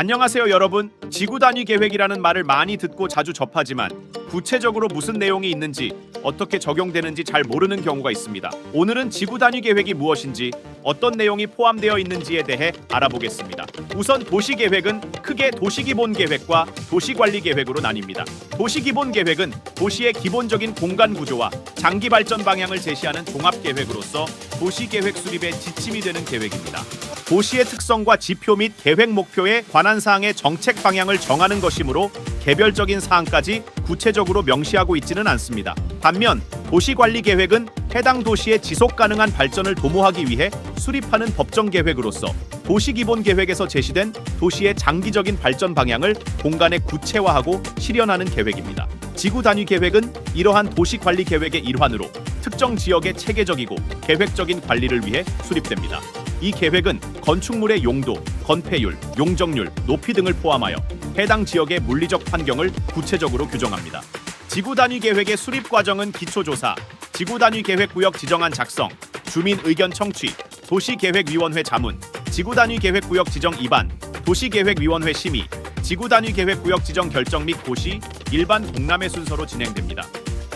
안녕하세요 여러분. 지구 단위 계획이라는 말을 많이 듣고 자주 접하지만 구체적으로 무슨 내용이 있는지 어떻게 적용되는지 잘 모르는 경우가 있습니다. 오늘은 지구 단위 계획이 무엇인지 어떤 내용이 포함되어 있는지에 대해 알아보겠습니다. 우선 도시 계획은 크게 도시 기본 계획과 도시 관리 계획으로 나뉩니다. 도시 기본 계획은 도시의 기본적인 공간 구조와 장기 발전 방향을 제시하는 종합 계획으로서 도시 계획 수립의 지침이 되는 계획입니다. 도시의 특성과 지표 및 계획 목표에 관한 사항의 정책 방향을 정하는 것이므로 개별적인 사항까지 구체적으로 명시하고 있지는 않습니다. 반면 도시 관리 계획은 해당 도시의 지속 가능한 발전을 도모하기 위해 수립하는 법정 계획으로서 도시 기본 계획에서 제시된 도시의 장기적인 발전 방향을 공간에 구체화하고 실현하는 계획입니다. 지구 단위 계획은 이러한 도시 관리 계획의 일환으로 특정 지역의 체계적이고 계획적인 관리를 위해 수립됩니다. 이 계획은 건축물의 용도, 건폐율, 용적률, 높이 등을 포함하여 해당 지역의 물리적 환경을 구체적으로 규정합니다. 지구 단위 계획의 수립 과정은 기초 조사, 지구 단위 계획 구역 지정안 작성, 주민 의견 청취, 도시 계획 위원회 자문, 지구 단위 계획 구역 지정 입안, 도시 계획 위원회 심의, 지구 단위 계획 구역 지정 결정 및 고시, 일반 공람의 순서로 진행됩니다.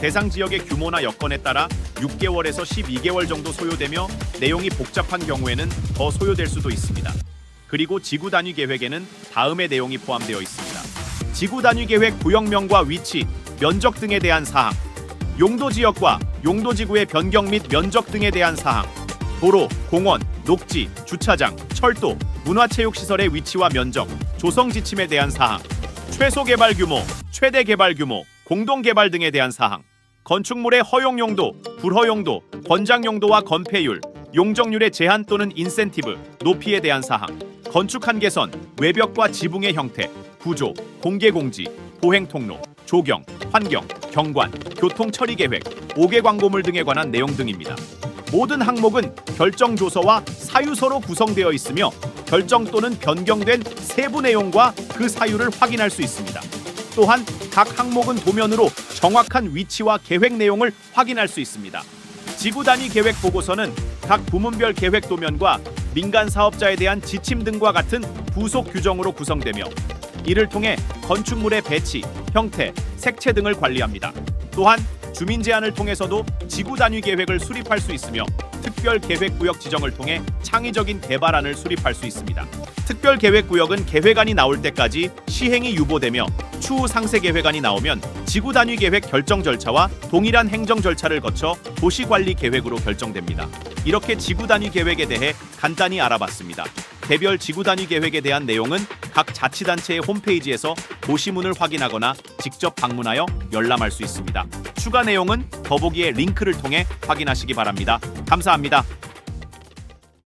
대상 지역의 규모나 여건에 따라 6개월에서 12개월 정도 소요되며 내용이 복잡한 경우에는 더 소요될 수도 있습니다. 그리고 지구 단위 계획에는 다음의 내용이 포함되어 있습니다. 지구 단위 계획 구역명과 위치, 면적 등에 대한 사항, 용도 지역과 용도 지구의 변경 및 면적 등에 대한 사항, 도로, 공원, 녹지, 주차장, 철도, 문화체육시설의 위치와 면적, 조성 지침에 대한 사항, 최소 개발 규모, 최대 개발 규모, 공동 개발 등에 대한 사항, 건축물의 허용 용도, 불허 용도, 권장 용도와 건폐율, 용적률의 제한 또는 인센티브, 높이에 대한 사항, 건축 한계선, 외벽과 지붕의 형태, 구조, 공개 공지, 보행 통로, 조경, 환경, 경관, 교통 처리 계획, 5개 광고물 등에 관한 내용 등입니다. 모든 항목은 결정 조서와 사유서로 구성되어 있으며 결정 또는 변경된 세부 내용과 그 사유를 확인할 수 있습니다. 또한 각 항목은 도면으로 정확한 위치와 계획 내용을 확인할 수 있습니다. 지구 단위 계획 보고서는 각 부문별 계획 도면과 민간 사업자에 대한 지침 등과 같은 부속 규정으로 구성되며 이를 통해 건축물의 배치, 형태, 색채 등을 관리합니다. 또한 주민 제안을 통해서도 지구 단위 계획을 수립할 수 있으며 특별 계획 구역 지정을 통해 창의적인 개발안을 수립할 수 있습니다. 특별 계획 구역은 계획안이 나올 때까지 시행이 유보되며 추후 상세 계획안이 나오면 지구 단위 계획 결정 절차와 동일한 행정 절차를 거쳐 도시 관리 계획으로 결정됩니다. 이렇게 지구 단위 계획에 대해 간단히 알아봤습니다. 개별 지구 단위 계획에 대한 내용은 각 자치단체의 홈페이지에서 도시문을 확인하거나 직접 방문하여 열람할 수 있습니다. 추가 내용은 더보기의 링크를 통해 확인하시기 바랍니다. 감사합니다.